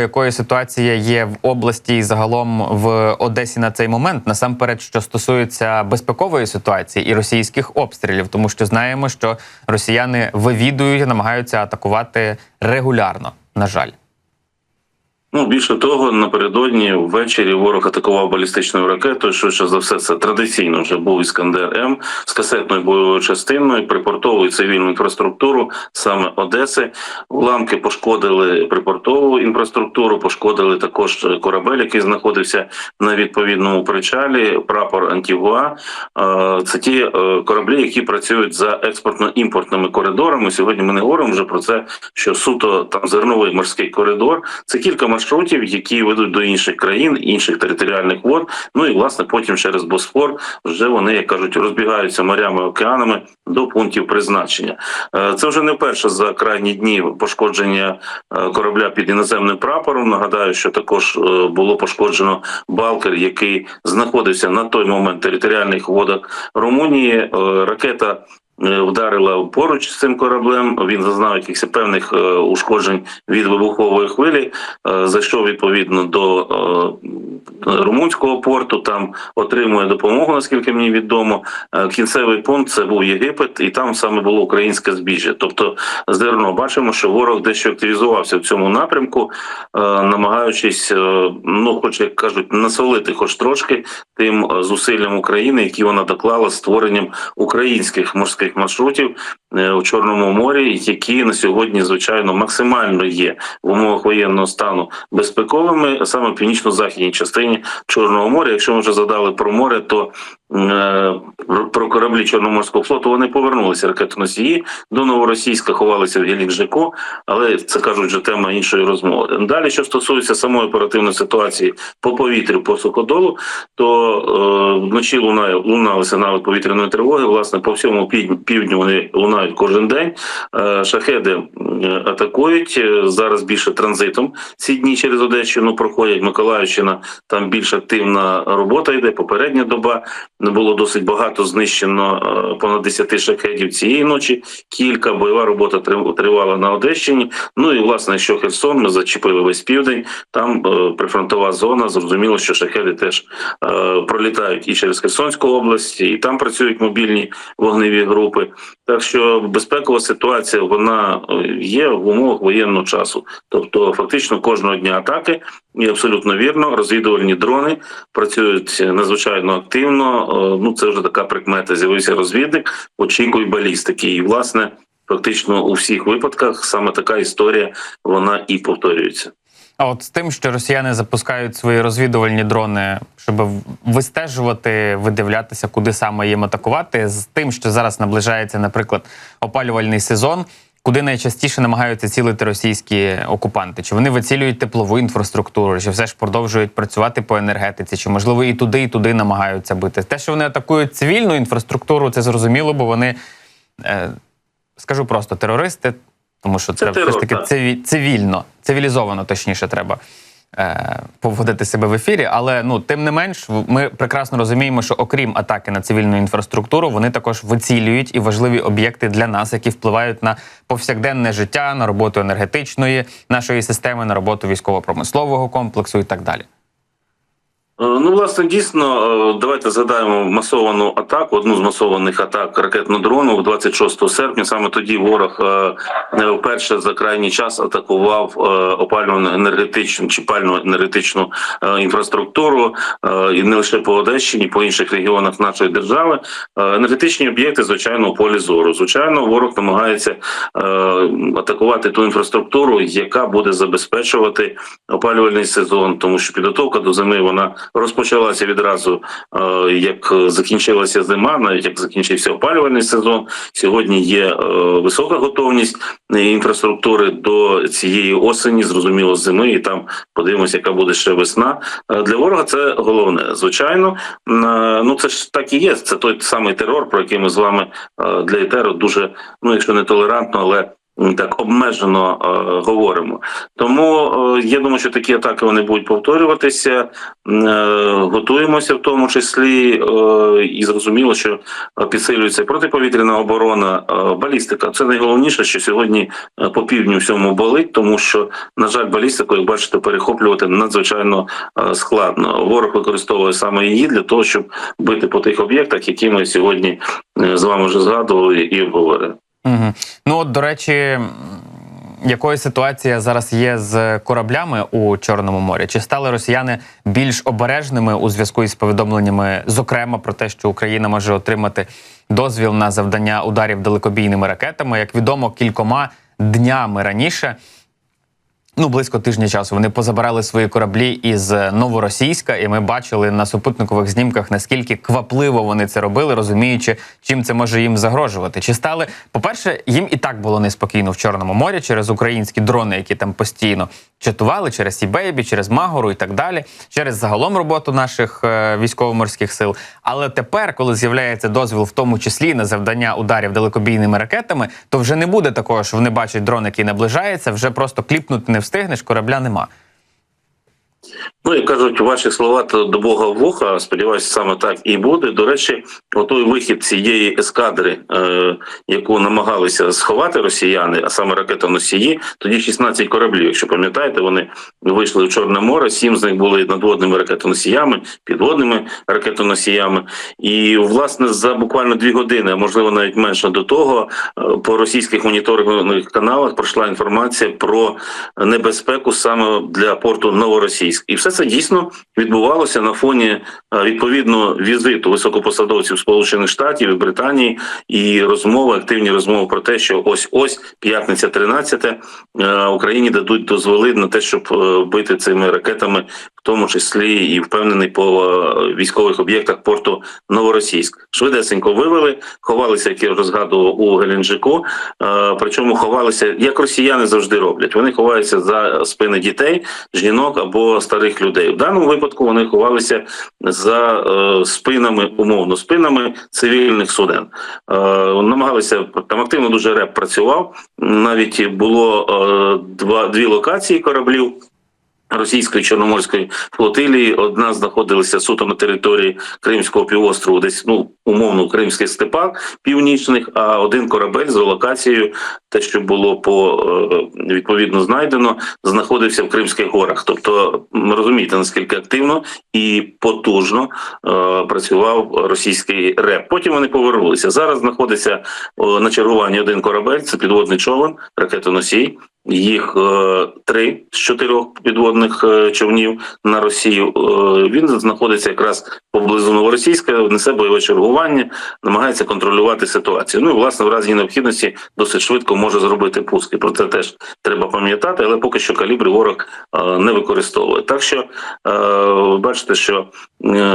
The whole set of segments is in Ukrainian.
Якою ситуація є в області і загалом в Одесі на цей момент, насамперед, що стосується безпекової ситуації і російських обстрілів, тому що знаємо, що росіяни вивідують намагаються атакувати регулярно. На жаль. Ну, більше того, напередодні ввечері ворог атакував балістичною ракетою. Швидше за все, це традиційно вже був іскандер М з касетною бойовою частиною, припортовою цивільну інфраструктуру саме Одеси. Уламки пошкодили припортову інфраструктуру, пошкодили також корабель, який знаходився на відповідному причалі. Прапор Антігуа. Е, Це ті е, кораблі, які працюють за експортно-імпортними коридорами. Сьогодні ми не говоримо вже про це, що суто там зерновий морський коридор. Це кілька маршрутів, які ведуть до інших країн, інших територіальних вод. Ну і власне потім через Босфор вже вони, як кажуть, розбігаються морями океанами до пунктів призначення. Е, Це вже не вперше за крайні дні пошкодження е, корабля під іноземним прапором. Нагадаю, що також е, було пошкоджено балкер, який знаходився на той момент в територіальних водах Румунії. Ракета. Е, Вдарила поруч з цим кораблем. Він зазнав якихось певних е, ушкоджень від вибухової хвилі. Е, Зайшов відповідно до румунського порту. Там отримує допомогу, наскільки мені відомо. Кінцевий пункт це був Єгипет, і там саме було українське збіжжя. Тобто, зерно бачимо, що ворог дещо активізувався в цьому напрямку, намагаючись, ну, хоч як кажуть, насолити, хоч трошки тим зусиллям України, які вона доклала створенням українських морських маршрутів е, у Чорному морі, які на сьогодні звичайно максимально є в умовах воєнного стану безпековими, саме в північно-західній частині Чорного моря. Якщо ми вже задали про море, то про- про кораблі Чорноморського флоту вони повернулися ракетоносії до новоросійська, ховалися в Гелік-Жеко, але це кажуть вже тема іншої розмови. Далі, що стосується самої оперативної ситуації по повітрю, по суходолу, то е, вночі лунає лунали сигнали повітряної тривоги. Власне, по всьому півдню, вони лунають кожен день. Е, шахеди е, атакують е, зараз більше транзитом. Ці дні через Одещину проходять Миколаївщина. Там більш активна робота йде. Попередня доба було досить багато знищено е, понад 10 шахедів цієї ночі. Кілька бойова робота трив- тривала на Одещині. Ну і власне, що Херсон, ми зачепили весь південь. Там е, прифронтова зона. Зрозуміло, що шахеди теж е, пролітають і через Херсонську область, і там працюють мобільні вогневі групи. Так що безпекова ситуація вона є в умовах воєнного часу. Тобто, фактично кожного дня атаки, і абсолютно вірно, розвідувальні дрони працюють надзвичайно активно. Е, Ну це вже така прикмета. З'явився розвідник, очікуй балістики. І власне, фактично у всіх випадках саме така історія вона і повторюється. А от з тим, що росіяни запускають свої розвідувальні дрони, щоб вистежувати, видивлятися, куди саме їм атакувати, з тим, що зараз наближається, наприклад, опалювальний сезон. Куди найчастіше намагаються цілити російські окупанти? Чи вони вицілюють теплову інфраструктуру, чи все ж продовжують працювати по енергетиці, чи можливо і туди, і туди намагаються бити? Те, що вони атакують цивільну інфраструктуру, це зрозуміло, бо вони е, скажу просто терористи, тому що це, Це все ж таки так. цивільно, цивілізовано, точніше, треба поводити себе в ефірі. Але ну тим не менш, ми прекрасно розуміємо, що окрім атаки на цивільну інфраструктуру, вони також вицілюють і важливі об'єкти для нас, які впливають на повсякденне життя, на роботу енергетичної нашої системи, на роботу військово-промислового комплексу і так далі. Е, Ну, власне, дійсно, е, давайте згадаємо масовану атаку, одну з масованих атак ракетно-дрону 26 серпня. Саме тоді ворог е, вперше за крайній час атакував опалювальну енергетичну чи пальну енергетичну інфраструктуру і не лише по Одещині, по інших регіонах нашої держави. Енергетичні об'єкти, звичайно, у полі зору. Звичайно, ворог намагається атакувати ту інфраструктуру, яка буде забезпечувати опалювальний сезон, тому що підготовка до зими вона розпочалася відразу, е, як закінчилася зима, навіть як закінчився опалювальний сезон. Сьогодні є е, висока готовність інфраструктури до цієї осені, зрозуміло, зими, і там подивимося, яка буде ще весна. Е, Для ворога це головне. Звичайно, ну це ж так і є. Це той самий терор, про який ми з вами для етеру дуже, ну якщо не толерантно, але так обмежено е, говоримо. Тому е, я думаю, що такі атаки вони будуть повторюватися. Е, Готуємося в тому числі, е, і зрозуміло, що підсилюється протиповітряна оборона, е, балістика. Це найголовніше, що сьогодні е, по півдню всьому болить, тому що на жаль, балістику, як бачите, перехоплювати надзвичайно е, складно. Ворог використовує саме її для того, щоб бити по тих об'єктах, які ми сьогодні е, з вами вже згадували і обговорили. Угу. Ну от, до речі, якою ситуація зараз є з кораблями у Чорному морі? Чи стали росіяни більш обережними у зв'язку із повідомленнями, зокрема про те, що Україна може отримати дозвіл на завдання ударів далекобійними ракетами? Як відомо, кількома днями раніше. Ну, близько тижня часу вони позабирали свої кораблі із новоросійська, і ми бачили на супутникових знімках, наскільки квапливо вони це робили, розуміючи, чим це може їм загрожувати. Чи стали, по-перше, їм і так було неспокійно в Чорному морі через українські дрони, які там постійно чатували через Сібейбі, через Магору і так далі, через загалом роботу наших е, військово-морських сил. Але тепер, коли з'являється дозвіл, в тому числі на завдання ударів далекобійними ракетами, то вже не буде такого, що вони бачать дрон, який наближається, вже просто кліпнути не встигнеш, корабля нема. Ну, як кажуть, ваші слова то до Бога в вуха. Сподіваюся, саме так і буде. До речі, отой вихід цієї ескадри, е, яку намагалися сховати росіяни, а саме ракетоносії, тоді 16 кораблів. Якщо пам'ятаєте, вони вийшли в Чорне море. Сім з них були надводними ракетоносіями, підводними ракетоносіями. І власне за буквально дві години, а можливо навіть менше до того, е, по російських моніторингових каналах пройшла інформація про небезпеку саме для порту Новоросійськ, і все це дійсно відбувалося на фоні е, відповідно візиту високопосадовців Сполучених Штатів і Британії і розмови, активні розмови про те, що ось ось п'ятниця 13 е, Україні дадуть дозволи на те, щоб е, бити цими ракетами, тому числі і впевнений по е, військових об'єктах порту Новоросійськ. Швидесенько вивели, ховалися, як я вже згадував у Геленджику. Е, Причому ховалися, як росіяни завжди роблять. Вони ховаються за спини дітей, жінок або старих людей. В даному випадку вони ховалися за е, спинами, умовно спинами цивільних суден. Намагалися там активно дуже реп працював. Навіть було два дві локації кораблів. Російської чорноморської флотилії одна знаходилася суто на території Кримського півострову, десь ну умовно кримських степах північних. А один корабель з локацією, те, що було по е, відповідно знайдено, знаходився в Кримських горах. Тобто, м, розумієте, наскільки активно і потужно е, працював російський РЕП. Потім вони повернулися. Зараз знаходиться о, на чергуванні один корабель. Це підводний човен, ракетоносій. Їх е, три з чотирьох підводних е, човнів на Росію. Е, він знаходиться якраз поблизу Новоросійська, несе бойове чергування, намагається контролювати ситуацію. Ну і власне в разі необхідності досить швидко може зробити пуски. Про це теж треба пам'ятати, але поки що калібри ворог не використовує. Так що бачите, що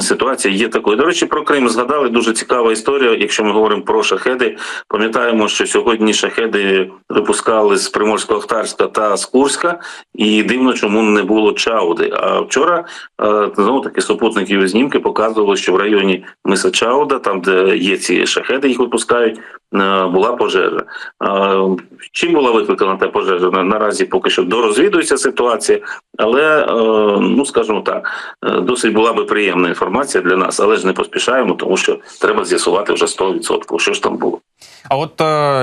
ситуація є такою. До речі, про Крим згадали дуже цікава історія. Якщо ми говоримо про шахеди, пам'ятаємо, що сьогодні шахеди випускали з Приморського Ахтарська та з Курська, і дивно, чому не було Чауди. А вчора е, знову таки супутників знімки показували, що в районі Миса Чауда, там де є ці шахеди, їх випускають. Е, Була пожежа. Е, Чим була викликана та пожежа? Наразі поки що дорозвідується ситуація, але е, ну скажімо так, досить була би приємна інформація для нас, але ж не поспішаємо, тому що треба з'ясувати вже 100%, що ж там було. А от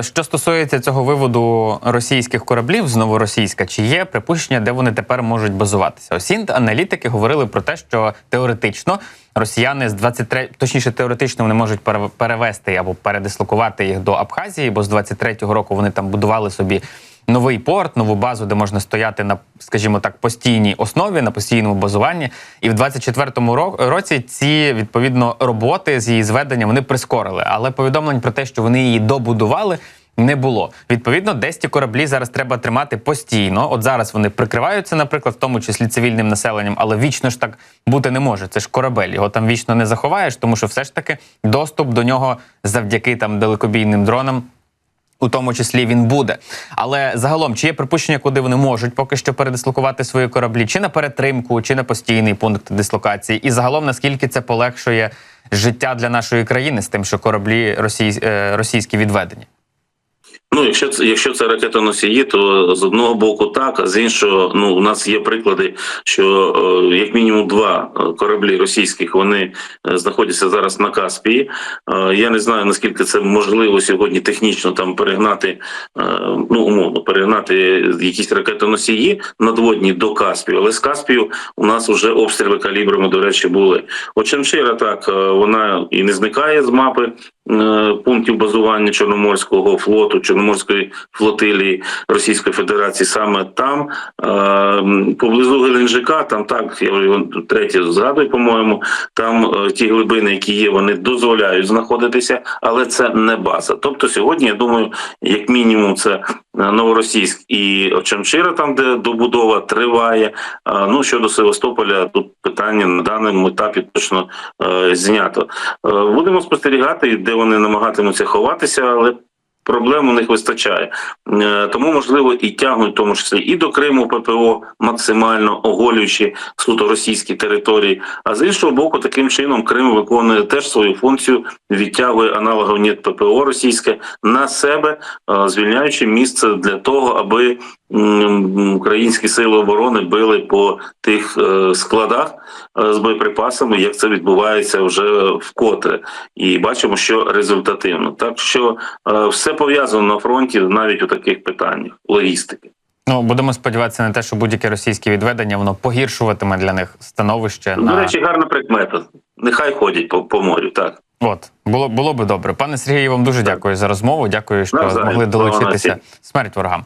що стосується цього виводу російських кораблів з новоросійська, чи є припущення, де вони тепер можуть базуватися? Ось інт аналітики говорили про те, що теоретично росіяни з 23, точніше, теоретично вони можуть пере- перевести або передислокувати їх до Абхазії, бо з 23-го року вони там будували собі. Новий порт, нову базу, де можна стояти на, скажімо так, постійній основі, на постійному базуванні. І в 24-му ро- році ці відповідно роботи з її зведення вони прискорили. Але повідомлень про те, що вони її добудували. Не було відповідно, десь ті кораблі зараз треба тримати постійно. От зараз вони прикриваються, наприклад, в тому числі цивільним населенням, але вічно ж так бути не може. Це ж корабель, його там вічно не заховаєш, тому що все ж таки доступ до нього завдяки там далекобійним дронам у тому числі він буде. Але загалом, чи є припущення, куди вони можуть поки що передислокувати свої кораблі, чи на перетримку, чи на постійний пункт дислокації, і загалом наскільки це полегшує життя для нашої країни з тим, що кораблі росій, е, російські відведені? Ну, якщо це якщо це ракетоносії, то з одного боку так, а з іншого, ну у нас є приклади, що е, як мінімум два е, кораблі російських вони е, знаходяться зараз на Каспії. Е, я не знаю наскільки це можливо сьогодні технічно там перегнати, е, ну умовно перегнати якісь ракетоносії надводні до Каспію, але з Каспію у нас вже обстріли калібрами, до речі, були. От Чемшира так е, вона і не зникає з мапи пунктів базування Чорноморського флоту, Чорноморської флотилії Російської Федерації саме там, е, поблизу Геленджика, там так, я вже третє згадую, по-моєму, там е, ті глибини, які є, вони дозволяють знаходитися, але це не база. Тобто сьогодні, я думаю, як мінімум, це е, Новоросійськ і Чемшира, там де добудова триває. Ну щодо Севастополя, тут питання на даному етапі точно е, знято. Е, Будемо спостерігати, де вони намагатимуться ховатися, але. Проблем у них вистачає, тому можливо і тягнуть в тому числі і до Криму ППО максимально оголюючи суто російські території. А з іншого боку, таким чином Крим виконує теж свою функцію, відтягує аналогов НІТ ППО російське на себе, е, звільняючи місце для того, аби українські сили оборони били по тих е, складах е, з боєприпасами, як це відбувається вже вкотре, і бачимо, що результативно. Так що е, все пов'язано на фронті, навіть у таких питаннях логістики. Ну будемо сподіватися на те, що будь-яке російське відведення воно погіршуватиме для них становище. До на... речі, гарна прикмета. Нехай ходять по, по морю. Так От було було би добре. Пане Сергію, вам дуже дякую за розмову. Дякую, що змогли долучитися. Смерть ворогам.